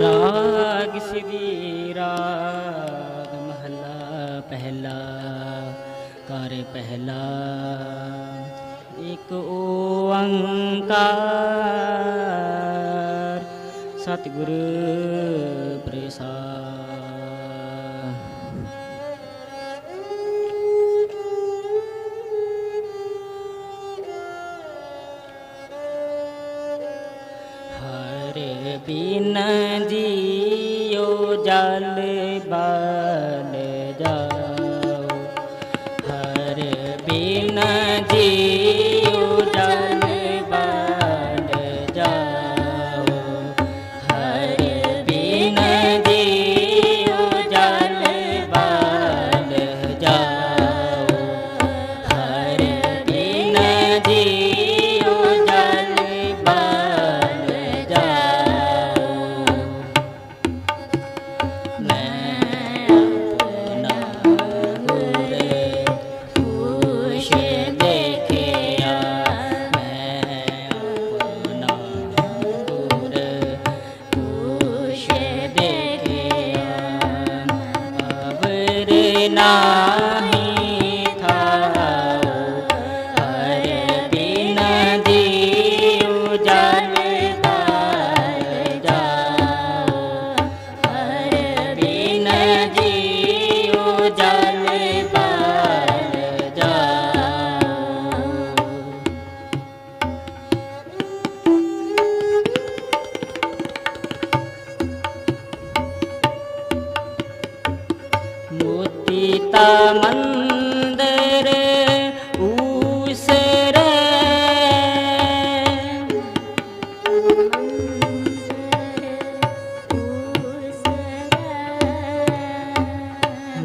ਰਾਗ ਸਿਦੀ ਰਾਗ ਮਹਲਾ ਪਹਿਲਾ ਕਰ ਪਹਿਲਾ ਇੱਕ ਓੰਕਾਰ ਸਤਿਗੁਰੂ बिन जी मन्दरे उसरे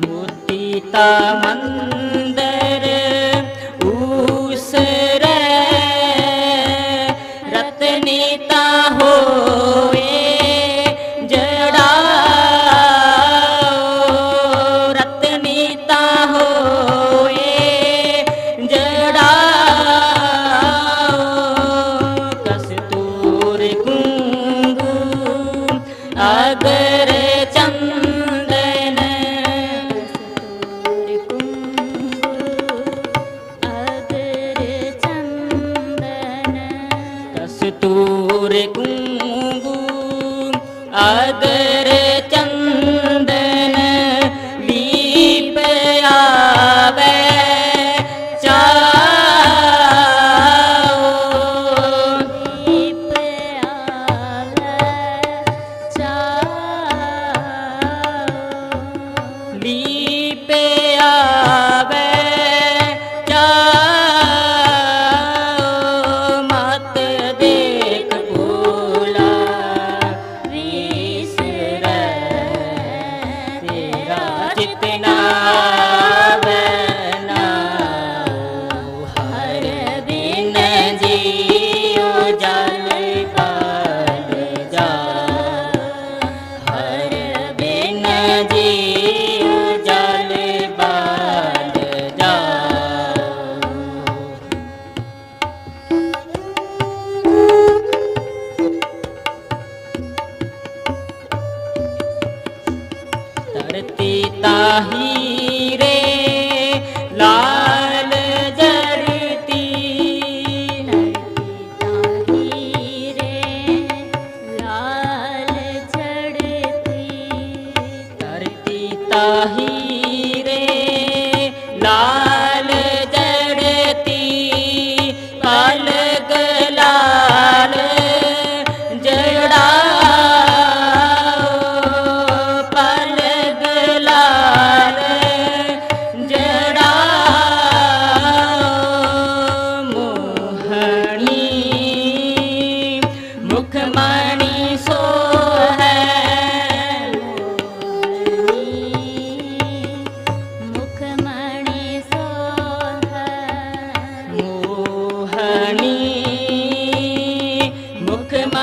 मुदीता मन्दरे दस्तूर गुंगू आदर नाही रे लाल जरती नाही रे लाल चढती धरती ताही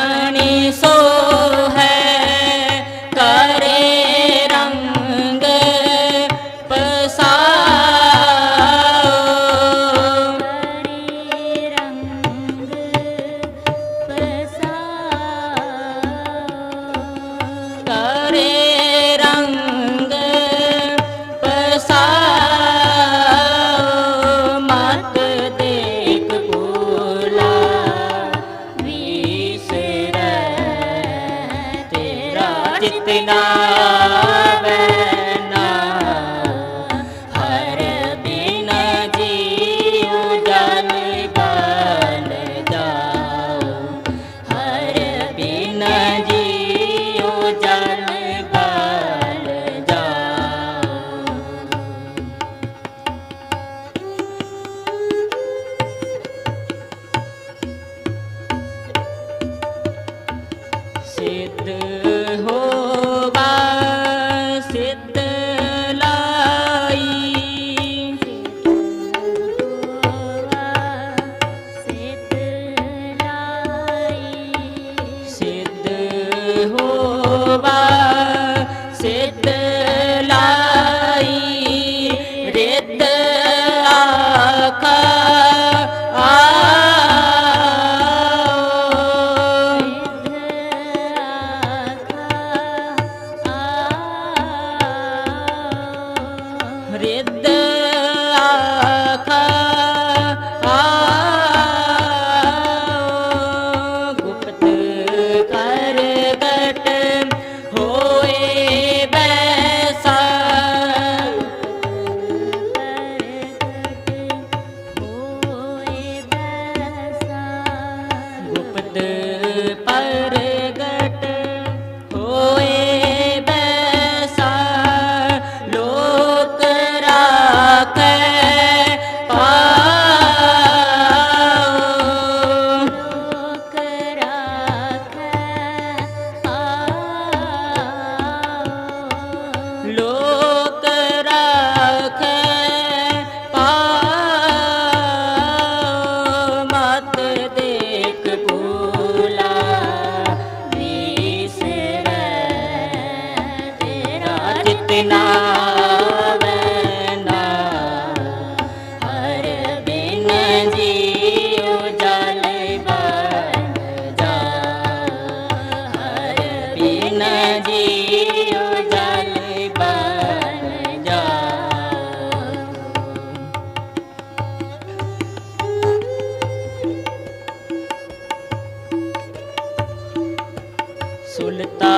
money so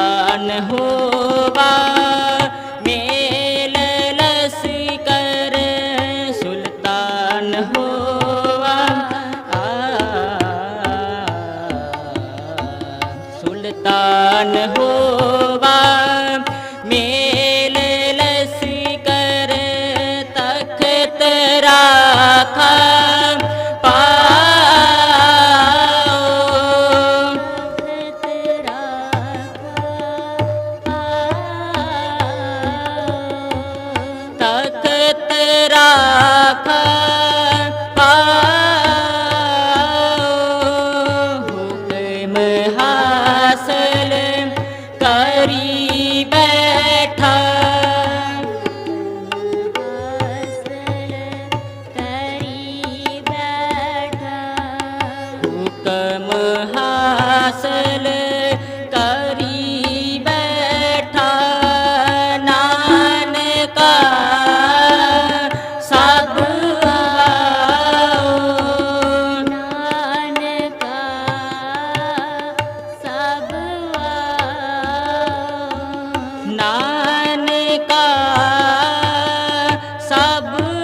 ज्ञान होवा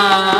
Krishna.